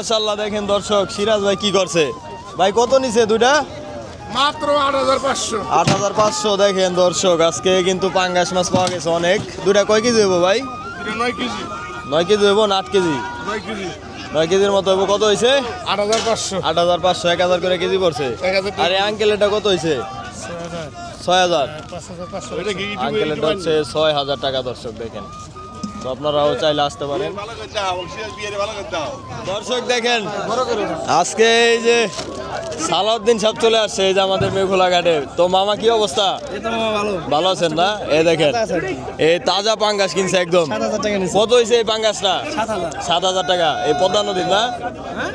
মাশাল্লাহ দেখেন দর্শক সিরাজ ভাই কি করছে? ভাই কত নিছে দুইটা? মাত্র আট হাজার পাঁচশো। আট হাজার পাঁচশো দেখেন দর্শক আজকে কিন্তু পাঙ্গাস মাছ পাওয়া গেছে অনেক। দুইটা কয় কেজি হইব ভাই? নয় কেজি। নয় কেজি হইব না আট কেজি? নয় কেজি। নয় কেজির মতো হইব কত হয়েছে আট হাজার পাঁচশো। আট হাজার পাঁচশো এক হাজার করে কেজি পড়ছে। আরে আঙ্কেল এটা কত হয়েছে ছয় হাজার। আঙ্কেল এটা হচ্ছে ছয় হাজার টাকা দর্শক দেখেন। তো আপনারাও চাইলে আসতে পারেন। দর্শক দেখেন আজকে এই যে সালাউদ্দিন সাহেব চলে আসছে এই যে আমাদের মেঘুলা ঘাটে। তো মামা কি অবস্থা? ভালো আছেন না? এই দেখেন এই তাজা পাঙ্গাস কিনছে একদম। কত হয়েছে এই পাঙ্গাসটা? সাত হাজার টাকা। এই পদ্মা নদীর না?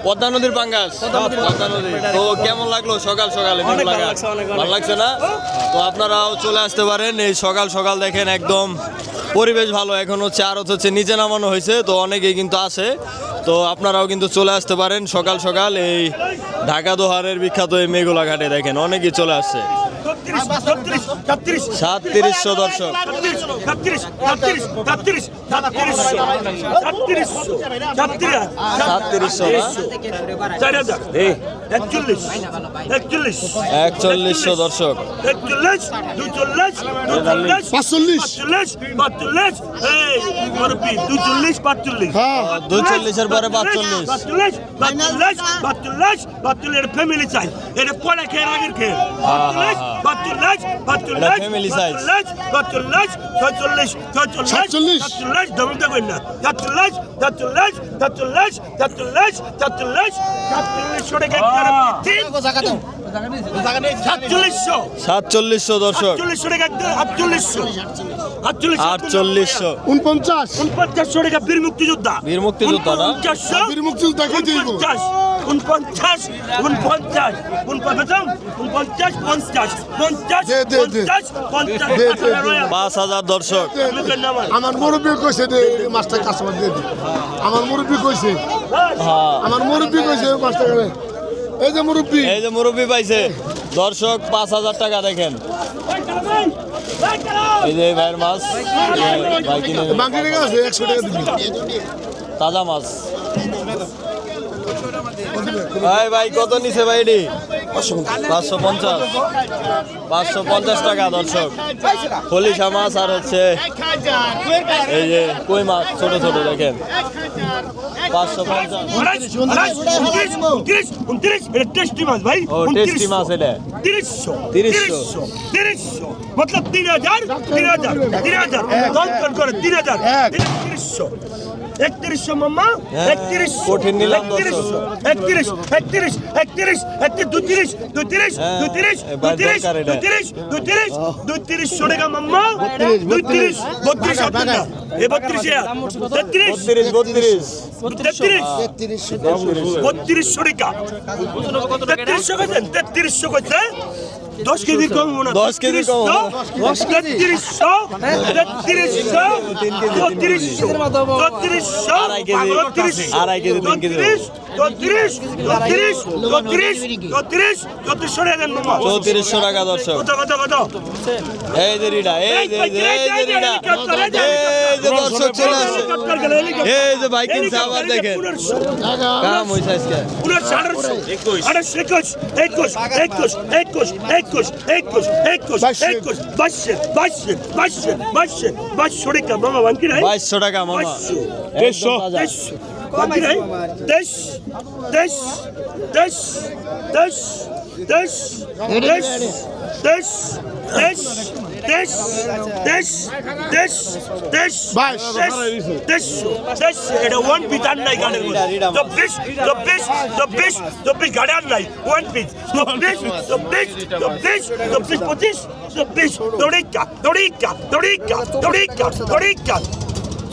পদ্মা নদীর পাঙ্গাস? পদ্মা নদী তো কেমন লাগল সকাল সকালে ভালো লাগছে না? তো আপনারাও চলে আসতে পারেন। এই সকাল সকাল দেখেন একদম পরিবেশ ভালো, এখন হচ্ছে আর হচ্ছে নিচে নামানো হয়েছে, তো অনেকেই কিন্তু আসে তো আপনারাও কিন্তু চলে আসতে পারেন সকাল সকাল এই ঢাকা দোহারের বিখ্যাত এই মেঘুলা ঘাটে দেখেন, অনেকেই চলে আসছে। সাতত্রিশশো দর্শক। একচল্লিশশো দর্শক। দুই চল্লিশের পরে পাঁচচল্লিশ। ফ্যামিলি চাই। এটা পরে খেয়ে আগের খেয়ে। সাতচল্লিশ ফ্যামিলি সাইজ সাতচল্লিশ ছয়চল্লিশ ছয়চল্লিশ সাতচল্লিশ। সাতচল্লিশ। ডবলটা করি না সাতচল্লিশ সাতচল্লিশ সাতচল্লিশ সাতচল্লিশ সাতচল্লিশ। সাতচল্লিশশো টাকা তিন জায়গা দাও সাতচল্লিশশো। সাতচল্লিশশো দর্শক। সাতচল্লিশশো টাকা আটচল্লিশশো। আটচল্লিশশো উনপঞ্চাশ। উনপঞ্চাশশো টাকা বীর মুক্তিযোদ্ধা বীর মুক্তিযোদ্ধা না বীর মুক্তিযোদ্ধা উনপঞ্চাশ উনপঞ্চাশ উনপঞ্চাশ উনপঞ্চাশ পঞ্চাশ পঞ্চাশ। পঞ্চাশ পঞ্চাশ পাঁচ হাজার দর্শক। আমার? মুরব্বী কইছে দে মাছটা কাস্টমার দিয়ে দি। আমার মুরব্বী কইছে। হ্যাঁ। আমার মুরব্বী কইছে পাঁচ এই যে মুরব্বী। এই যে মুরব্বী পাইছে। দর্শক পাঁচ হাজার টাকা দেখেন। এই যে ভাইয়ের মাছ। ভাই কিনে বাকি টাকা আছে একশো টাকা দিবি। তাজা মাছ। ভাই ভাই কত নিছে ভাই এটি পাঁচশো পঞ্চাশ। পাঁচশো পঞ্চাশ টাকা দর্শক। খলিশা মাছ আর হচ্ছে এই যে কই মাছ ছোট ছোট দেখেন। পাঁচশো পঞ্চাশ। আড়াইশ, আড়াইশ, উনত্রিশ, উনত্রিশ, উনত্রিশ, এটা টেস্টি মাছ ভাই ও টেস্টি মাছ এটা। তিরিশশো। তিরিশশো। তিরিশশো। মতলব তিন হাজার তিন হাজার। তিন হাজার। একত্রিশশো একত্রিশশো মাম্মা হ্যাঁ, একত্রিশশো নিলাম দর্শক। একত্রিশশো একত্রিশ একত্রিশ একত্রিশ একত্রিশ দুত্রিশ দুত্রিশ হ্যাঁ, দুত্রিশ দুত্রিশ। দুত্রিশ দুত্রিশ দুত্রিশশো টাকা মাম্মা দুত্রিশ বত্রিশ আপনার এ বত্রিশে তেত্রিশ। বত্রিশ বত্রিশ। তেত্রিশ। বত্রিশশো টাকা। তেত্রিশশো কেছেন তেত্রিশশো কেছে দশ কেজি কম হব না। দশ কেজি কম। তেত্রিশশো তেত্রিশশো চৌত্রিশশো চৌত্রিশশো আড়াই কেজি, তিন কেজি চৌত্রিশ চৌত্রিশ চৌত্রিশ চৌত্রিশ চৌত্রিশ চৌত্রিশশো টাকা দর্শক। এই যে রিডা এই যে এই যে এই যে দর্শক চলে আসছে। এই যে ভাই কিনছে আবার দেখেন। কাম হয়েছে আজকে? আঠারোশো একুশ একুশ একুশ একুশ একুশ একুশ একুশ একুশ বাইশে বাইশে বাইশে বাইশে বাইশশো টাকা মামা বানকি নাই? বাইশশো টাকা মামা। দেড়শো। দেড়শো। বানকি নাই? দেশ দেশ দেশ দেশ দেশ দেশ দেশ দেশ এটা ওয়ান পিস আর নাই গানের চব্বিশ চব্বিশ চব্বিশ চব্বিশ গাড়ি আর নাই ওয়ান পিস চব্বিশ চব্বিশ চব্বিশ চব্বিশ পঁচিশ চব্বিশ দড়িকা দড়িকা দড়িকা দড়িকা দড়িকা।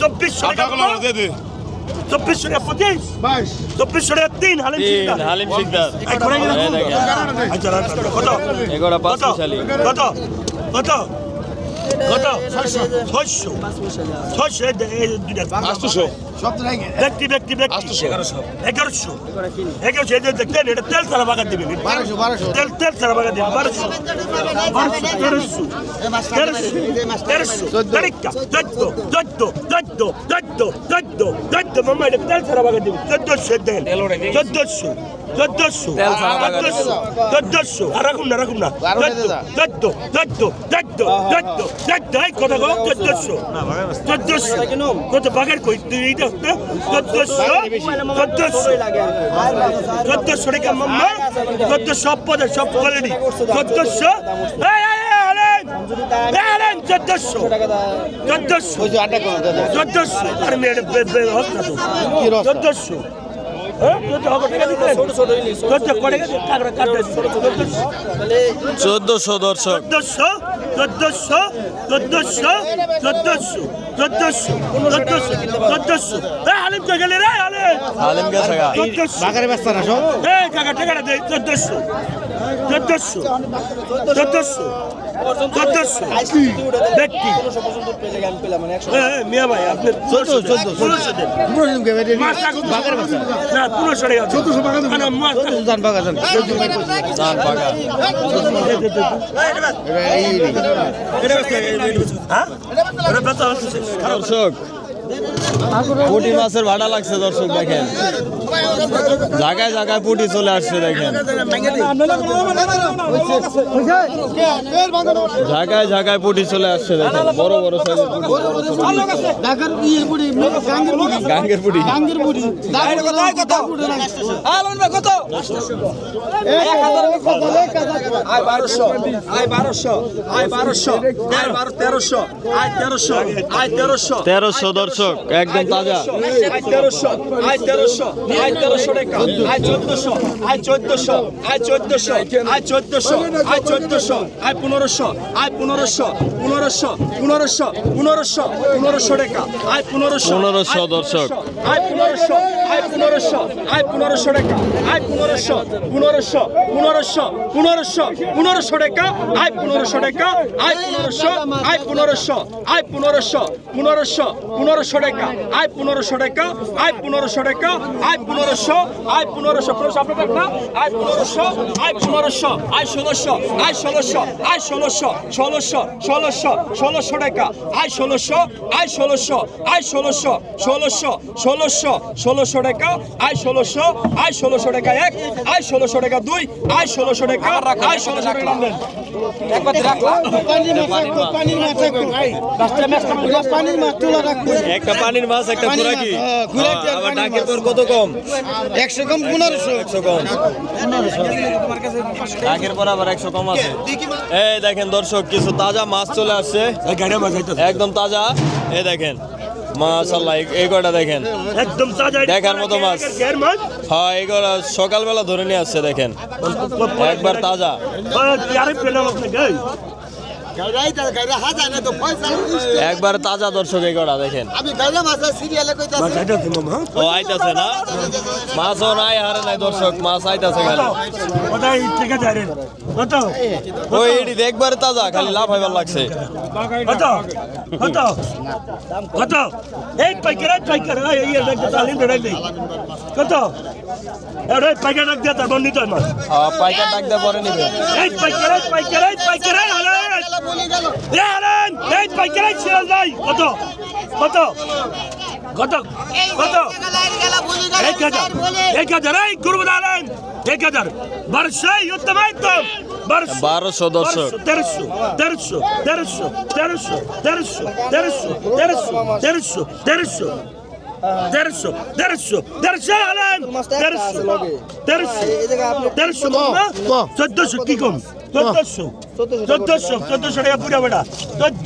চব্বিশ চব্বিশ টাকা পঁচিশ। চব্বিশ টাকা তিন হালিম তিন সিকদার। হালিম শিকদার কত? কত? কত? কত? ছয়শো? ছয়শো? পাঁচশো। ব্যক্তি ব্যক্তি ব্যক্তি। এগারোশো। এগারোশো? এটা দেখলেন এটা তেল সারা বাগান দিবেন। তেল তেল সারা বাগান দিবেন। বারোশো। তেরোশো। তেরোশো। তারিখটা। চোদ্দ চোদ্দ চোদ্দ চোদ্দ চোদ্দ চোদ্দ। মামা এটা তেল সারা বাগান দিবেন। চোদ্দশো দেন। চোদ্দশো। চোদ্দশো। চোদ্দশো। চোদ্দশো। আর রাখুন না রাখুন না। চোদ্দ চোদ্দ চোদ্দ চোদ্দ চোদ্দ এই কথা কো চোদ্দশো। চোদ্দশো। কত বাগের কই? তুই এইটা চোদ্দশো। চোদ্দশো। চোদ্দশো টাকা মাম্মা চোদ্দশো সব পদে সব কোয়ালিটি আর চোদ্দশো। চোদ্দশো চোদ্দশো দর্শক। চোদ্দশো চোদ্দশো চোদ্দশো চোদ্দশো চোদ্দশো চোদ্দশো চোদ্দশো। আলিম তো গেলে রে আলিম আলিম গেছে গা চোদ্দশো। বাগারে ব্যস্ত না সব এই টাকা টাকাটা দে চোদ্দশো চোদ্দশো চোদ্দশো। চোদ্দশো ব্যক্তি? মিয়া ভাই আপনি চোদ্দশো ষোলোশো দেন না পনেরোশো টাকা। চোদ্দশো টাকা দর্শক পুটি মাছের ভাড়া লাগছে, দর্শক দেখেন। জায়গায় জায়গায় পুটি চলে আসছে, দেখেন। জায়গায় জায়গায় পুটি চলে আসছে, দেখেন। বড় বড় সাইজের গাঙ্গের পুটি। তেরোশো, দর্শক একদম তাজা আয় তেরোশো আয় তেরোশো আয় তেরোশো টাকা আয় চোদ্দশো আয় চোদ্দশো আয় চোদ্দশো আয় চোদ্দশো আয় চোদ্দশো আয় পনেরোশো আয় পনেরোশো পনেরোশো পনেরোশো পনেরোশো পনেরোশো টাকা আয় পনেরোশো পনেরোশো দর্শক আয় পনেরোশো আয় পনেরোশো আয় পনেরোশো টাকা আয় পনেরোশো পনেরোশো পনেরোশো পনেরোশো পনেরোশো টাকা আয় পনেরোশো টাকা আয় পনেরোশো আয় পনেরোশো আয় পনেরোশো পনেরোশো পনেরোশো টাকা আয় পনেরোশো টাকা আয় পনেরোশো টাকা আয় পনেরোশো আয় পনেরোশো পনেরোশো আপনার টাকা আয় পনেরোশো আয় পনেরোশো আয় ষোলোশো আয় ষোলোশো আয় ষোলোশো ষোলোশো ষোলোশো ষোলোশো টাকা আয় ষোলোশো আয় ষোলোশো আয় ষোলোশো ষোলোশো ষোলোশো ষোলোশো টাকা আয় ষোলোশো আয় ষোলোশো টাকা এক আয় ষোলোশো টাকা দুই আয় ষোলোশো টাকা আয় ষোলোশো টাকা নামলেন পানির মাছ একটু পানির মাছ তোলা রাখব একটা পানির পানির মাছ, হ্যাঁ, খুরাকি আর আবার ডাকের তোর কত কম? একশো কম পনেরোশো। একশো কম। ডাকের পর আবার একশো কম আছে। এই দেখেন দর্শক কিছু তাজা মাছ চলে আসছে। এই একদম তাজা। এই দেখেন মাশাল্লাহ এই- এই কয়টা দেখেন। একদম তাজা দেখার মতো মাছ। হ্যাঁ এইগুলো সকালবেলা ধরে নিয়ে আসছে দেখেন। একবার তাজা। একবার তাজা দর্শক এই করা দেখেন। মাছও নাই হারে নাই দর্শক মাছ আইতাছে খালি। ও একবার তাজা খালি লাভ হইবার লাগছে। কত পাইকার ডাক দিয়ে তারপর নিতে পাইকার ডাক দিয়ে পরে নিবে। পাইকার পাইকার পাইকার এই আলেন এ আলেন এই পাইকার এই ছিল যাই কত? কত? কত? কত? এক হাজার এক হাজার এই গুরু আলেন এক হাজার। বারোশো উত্তম একদম বারোশো দর্শক। তেরোশো তেরোশো তেরোশো তেরোশো তেরোশো তেরোশো তেরোশো তেরোশো তেরোশো। দেড়শো দেড়শো দেড়শো আলাম দেড়শো দেড়শো দেড়শো চোদ্দশো কি কম চোদ্দশো চোদ্দশো চোদ্দশো টাকা পুরা বেটা চোদ্দ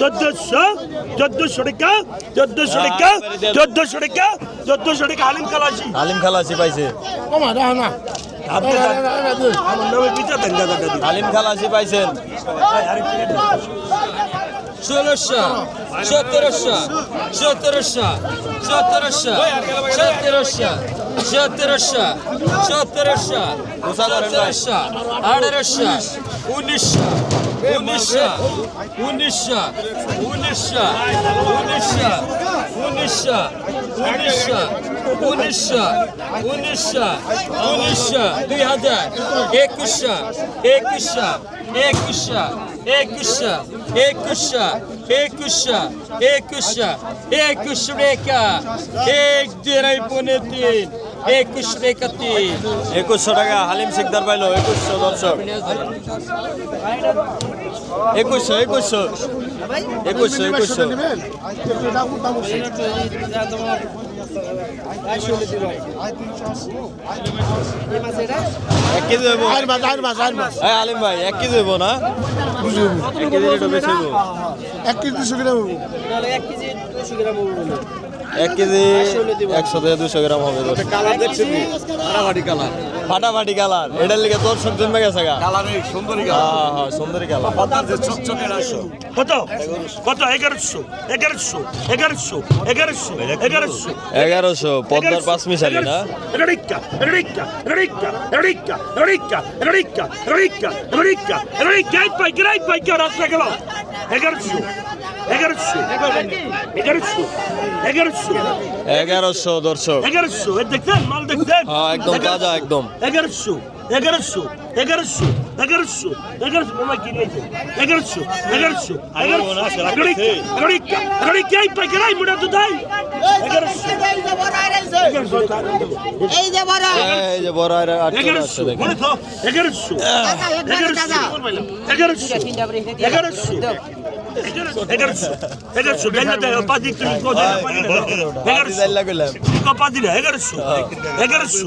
চোদ্দশো চোদ্দশো টাকা চোদ্দশো টাকা চোদ্দশো টাকা চোদ্দশো টাকা হালিম খালাসি। আলিম খালাসি পাইছে। কমা রাহ না। আলিম খালাসি পাইছেন। ষোলোশো সতেরোশো সতেরোশো সতেরোশো সতেরোশো সতেরোশো সতেরোশো সতেরোশো আঠারোশো উনিশশো উনিশশো উনিশশো উনিশশো উনিশশো উনিশশো উনিশশো উনিশশো উনিশশো উনিশশো, দুই হাজার, একুশশো একুশশো একুশশো একুশশো একুশশো একুশশো একুশশো একুশ রেখা, এক দেড়াই পনে তিন। একুশশো একত্রিশ একুশশো টাকা হালিম সিকদার পাইলো একুশশো দর্শক। একুশশো একুশশো। একুশশো একুশশো। এক কেজি দেবো। হ্যাঁ আলিম ভাই এক কেজি দেবো না? এক কেজি এক কেজি দুশো গ্রাম এক এক কেজি একশো থেকে দুশো গ্রাম হবে কালার দেখছেন ফাটাফাটি কালার এটার লিগে তোর সব জন্মে গেছে গা সুন্দরী কালার হ্যাঁ সুন্দরী কালার কত কত এগারোশো এগারোশো এগারোশো এগারোশো এগারোশো এগারোশো পদ্মার পাঁচ মিশালি না Ricca, ricca, ricca, ricca, ricca, ricca, ricca, ricca, ricca, এই পাই গেলাই পাই কে রাস্তা গেল এগারোশো এগারোশো। এগারোশো। এগারোশো। এগারোশো দর্শক। এগারোশো। দেখছেন মাল দেখছেন? হ্যাঁ একদম তাজা একদম। এগারোশো। এগারোশো। এগারোশো। এগারোশো। এগারোশো। বোমা কিনেছে এগারোশো। এগারোশো। এগারোশো। পাইকারাই মোটা তো তাই। এগারোশো। এগারোশো। এগারোশো। এগারোশো। এগারোশো। গেলে পাঁচ এগারোশো। এগারোশো। এগারোশো